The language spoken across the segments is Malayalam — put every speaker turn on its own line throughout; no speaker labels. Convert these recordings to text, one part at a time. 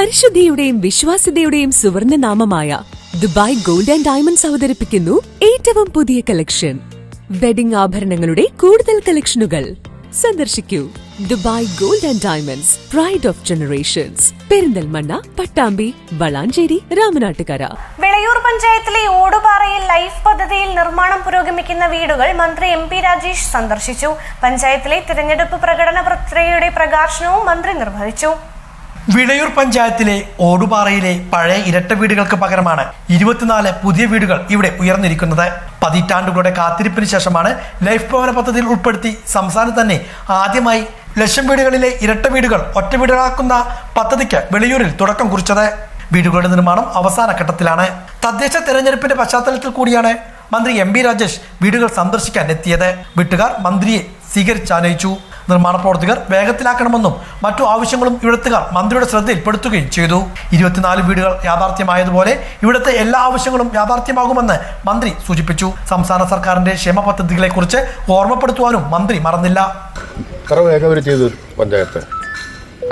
പരിശുദ്ധിയുടെയും വിശ്വാസ്യതയുടെയും സുവർണ നാമമായ ദുബായ് ഗോൾഡ് ആൻഡ് ഡയമണ്ട്സ് അവതരിപ്പിക്കുന്നു ഏറ്റവും പുതിയ കളക്ഷൻ വെഡിംഗ് ആഭരണങ്ങളുടെ കൂടുതൽ കളക്ഷനുകൾ സന്ദർശിക്കൂ. Dubai gold and diamonds pride of generations Perinthalmanna Pattambi Valanchery Ramanattukara.
Vilayur പഞ്ചായത്തിലെ ഓടുപാറയിൽ ലൈഫ് പദ്ധതിയിൽ നിർമ്മാണം പുരോഗമിക്കുന്ന വീടുകൾ മന്ത്രി എം പി രാജേഷ് സന്ദർശിച്ചു. പഞ്ചായത്തിലെ തിരഞ്ഞെടുപ്പ് പ്രകടന പത്രികയുടെ പ്രകാശനവും മന്ത്രി നിർവഹിച്ചു.
വിളയൂർ പഞ്ചായത്തിലെ ഓടുപാറയിലെ പഴയ ഇരട്ട വീടുകൾക്ക് പകരമാണ് ഇരുപത്തിനാല് പുതിയ വീടുകൾ ഇവിടെ ഉയർന്നിരിക്കുന്നത്. പതിറ്റാണ്ടുകളുടെ കാത്തിരിപ്പിന് ശേഷമാണ് ലൈഫ് ഭവന പദ്ധതിയിൽ ഉൾപ്പെടുത്തി സംസ്ഥാനത്ത് തന്നെ ആദ്യമായി ലക്ഷം വീടുകളിലെ ഇരട്ട വീടുകൾ ഒറ്റ വീടുകളാക്കുന്ന പദ്ധതിക്ക് വെളിയൂരിൽ തുടക്കം കുറിച്ചത്. വീടുകളുടെ നിർമ്മാണം അവസാന ഘട്ടത്തിലാണ്. തദ്ദേശ തെരഞ്ഞെടുപ്പിന്റെ പശ്ചാത്തലത്തിൽ കൂടിയാണ് മന്ത്രി എം ബി രാജേഷ് വീടുകൾ സന്ദർശിക്കാൻ എത്തിയത്. വീട്ടുകാർ മന്ത്രിയെ സ്വീകരിച്ചാനയിച്ചു നിർമ്മാണ പ്രവർത്തകർ വേഗത്തിലാക്കണമെന്നും മറ്റു ആവശ്യങ്ങളും ഇവിടുത്തുകാർ മന്ത്രിയുടെ ശ്രദ്ധയിൽപ്പെടുത്തുകയും ചെയ്തു. ഇരുപത്തിനാല് വീടുകൾ യാഥാർത്ഥ്യമായതുപോലെ ഇവിടുത്തെ എല്ലാ ആവശ്യങ്ങളും യാഥാർത്ഥ്യമാകുമെന്ന് മന്ത്രി സൂചിപ്പിച്ചു. സംസ്ഥാന സർക്കാരിന്റെ ക്ഷേമ പദ്ധതികളെക്കുറിച്ച് ഓർമ്മപ്പെടുത്തുവാനും മന്ത്രി മറന്നില്ല.
പഞ്ചായത്ത്.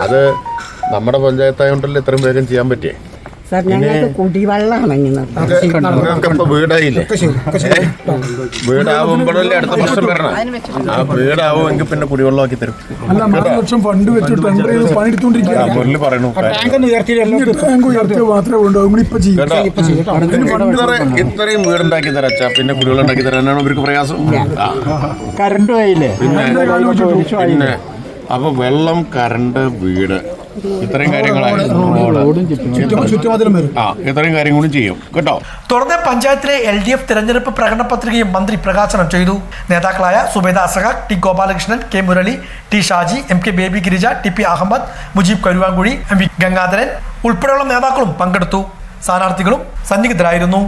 അത് നമ്മുടെ പഞ്ചായത്തായോണ്ടല്ലേ ഇത്രയും വേഗം ചെയ്യാൻ പറ്റിയേ?
സാർ ഞങ്ങൾക്ക് കുടിവെള്ളമാണ് ഇങ്ങനെ
നിങ്ങൾക്കിപ്പോ വീടായില്ലേ? ഏ? വീടാവുമ്പോഴല്ലേ അടുത്ത പ്രശ്നം വരണം. ആ വീടാവുമെങ്കിൽ പിന്നെ കുടിവെള്ളമാക്കി തരും.
ലക്ഷം ഫണ്ട് വെച്ച് ടെൻഡർ ചെയ്ത്
ആ
പണിയെടുത്തോണ്ടിരിക്കുകയാണ്
മുരളി പറയണു.
ടാങ്ക് ഉയർത്തിയ മാത്രമേ ഉണ്ടോ നിങ്ങളിപ്പോ ചെയ്യും
കേട്ടോ ഇത്ര ഇത്രയും വീടുണ്ടാക്കി തരാച്ചാ പിന്നെ കുടിവെള്ളം ഉണ്ടാക്കി തരാനാണ് ഇവർക്ക് പ്രയാസം? ആ.
കറണ്ട് പോയില്ലേ?
പിന്നെ പിന്നെ അപ്പൊ വെള്ളം കറണ്ട് വീട് ഇത്രയും കാര്യങ്ങളായിരുന്നു
ചുറ്റുമതിലും
ആ ഇത്രയും കാര്യം കൂടി ചെയ്യും. കേട്ടോ?
തുടർന്ന് പഞ്ചായത്തിലെ എൽ ഡി എഫ് തെരഞ്ഞെടുപ്പ് പ്രകടന പത്രികയും മന്ത്രി പ്രകാശനം ചെയ്തു. നേതാക്കളായ Subeda Asaha T Gopalakrishnan K Murali T Shaji M K Baby Girija T P Ahmed Mujeeb Karuvankuzhi M V Gangadharan ഉൾപ്പെടെയുള്ള നേതാക്കളും പങ്കെടുത്തു. സ്ഥാനാർത്ഥികളും സന്നിഹിതരായിരുന്നു.